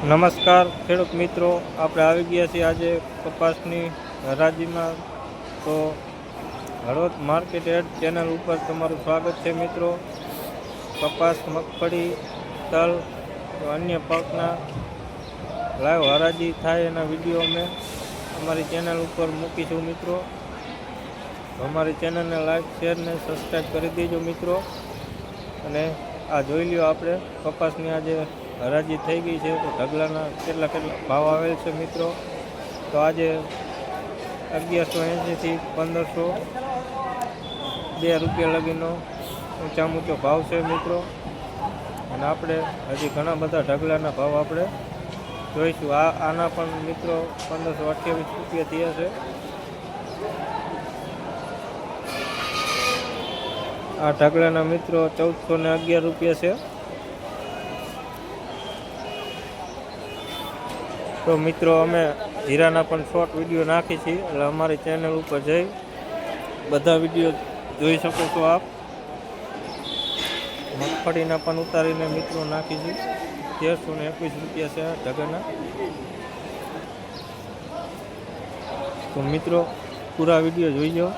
નમસ્કાર, ખેડૂત મિત્રો. આપણે આવી ગયા છીએ આજે કપાસની હરાજીમાં. તો હળવદ માર્કેટ એડ ચેનલ ઉપર તમારું સ્વાગત છે મિત્રો. કપાસ, મગફળી, તલ અન્ય પાકના લાઈવ હરાજી થાય એના વીડિયો અમે અમારી ચેનલ ઉપર મૂકીશું મિત્રો. અમારી ચેનલને લાઈક, શેર ને સબસ્ક્રાઈબ કરી દેજો મિત્રો. અને આ જોઈ લ્યો આપણે કપાસની આજે હરાજી થઈ ગઈ છે તો ઢગલાના કેટલા કેટલા ભાવ આવેલ છે મિત્રો? તો આજે અગિયારસો એંશીથી પંદરસો બે રૂપિયા લગીનો ઊંચા ઊંચો ભાવ છે મિત્રો. અને આપણે હજી ઘણા બધા ઢગલાના ભાવ આપણે જોઈશું. આ આના પણ મિત્રો પંદરસો અઠ્યાવીસ રૂપિયા થયા છે. આ ઢગલાના મિત્રો ચૌદસો ને અગિયાર રૂપિયા છે. તો મિત્રો, અમે જીરાના પણ શોર્ટ વીડિયો નાખી છીએ. એટલે અમારી ચેનલ ઉપર જઈ બધા વીડિયો જોઈ શકો છો આપ. મગફળીના પણ ઉતારીને મિત્રો નાખી છે. તેરસો ને એકવીસ રૂપિયા છે ઢગરના તો મિત્રો, પૂરા વીડિયો જોઈજો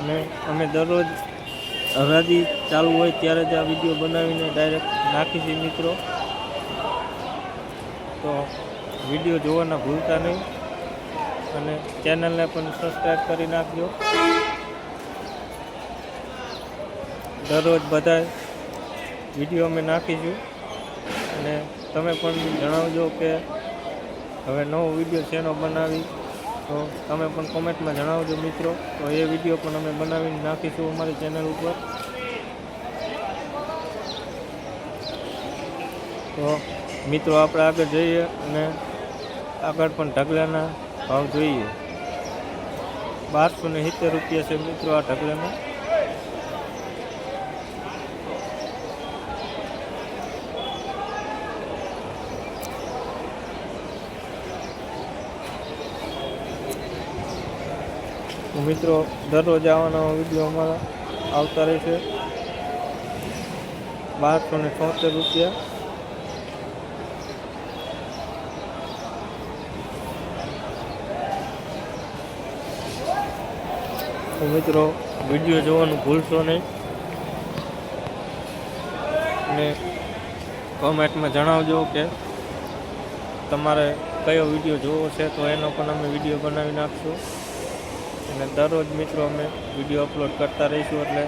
અને અમે દરરોજ હરાજી ચાલુ હોય ત્યારે જ આ વીડિયો બનાવીને ડાયરેક્ટ નાખી છીએ મિત્રો. તો વીડિયો જોવાના ભૂલતા નહીં. અને ચેનલને પણ સબસ્ક્રાઈબ કરી નાખજો. દરરોજ બધા વીડિયો અમે નાખીશું. અને તમે પણ જણાવજો કે હવે નવો વીડિયો શેનો બનાવી, તો તમે પણ કોમેન્ટમાં જણાવજો મિત્રો. તો એ વીડિયો પણ અમે બનાવીને નાખીશું અમારી ચેનલ ઉપર. તો મિત્રો, આપણે આગળ જઈએ અને આગળ પણ ઢગલાના ભાવ જોઈએ. બારસો ને સિત્તેર રૂપિયા છે મિત્રો આ ઢગલાના મિત્રો, દરરોજ આવવાના વીડિયો અમારા આવતા રહેશે બારસો ને છોતેર રૂપિયા. તો મિત્રો વીડિયો જોવાનું ભૂલશો નહીં. અને કોમેન્ટમાં જણાવજો કે તમારે કયો વીડિયો જોવો છે, તો એનો પણ અમે વીડિયો બનાવી નાખશું. અને દરરોજ મિત્રો અમે વીડિયો અપલોડ કરતા રહીશું, એટલે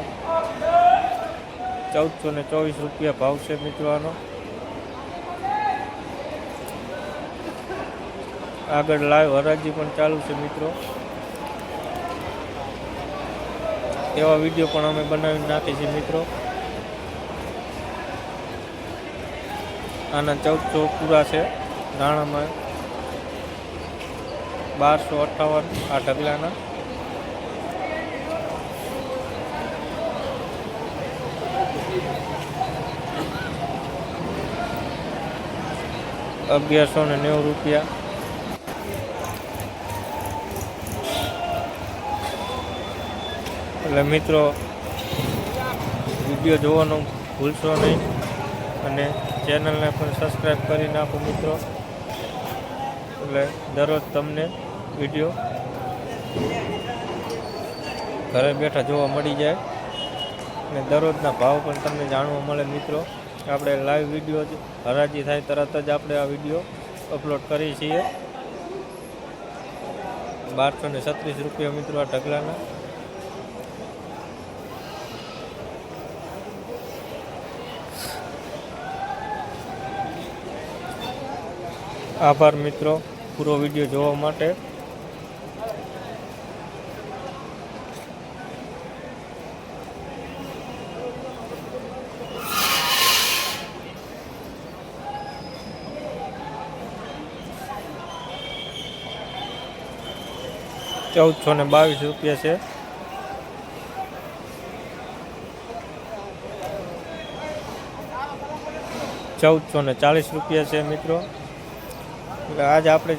ચૌદસો ને ચોવીસ રૂપિયા ભાવ છે મિત્રો આનો. આગળ લાઈવ હરાજી પણ ચાલુ છે મિત્રો. એવા વીડિયો પણ અમે બનાવીને નાખીએ છીએ મિત્રો. આના ચૌદ પૂરા છે રાણામાં બારસો અઠ્ઠાવન આ ઢગલાના. અગિયારસો ને નેવું રૂપિયા. એટલે મિત્રો, વીડિયો જોવાનું ભૂલશો નહીં અને ચેનલને પણ સબસ્ક્રાઈબ કરી નાખો મિત્રો. એટલે દરરોજ તમને વીડિયો ઘરે બેઠા જોવા મળી જાય. અને દરરોજના ભાવ પણ તમને જાણવા મળે મિત્રો. આપણે લાઈવ વીડિયો જ હરાજી થાય તરત જ આપણે આ વીડિયો અપલોડ કરીએ છીએ. બારસો ને છત્રીસ રૂપિયા મિત્રો આ ઢગલાના. આભાર મિત્રો પૂરો વીડિયો જોવા માટે. ચૌદસો ને બાવીસ રૂપિયા છે. ચૌદસો ને ચાલીસ રૂપિયા છે મિત્રો. એટલે આજ આપણે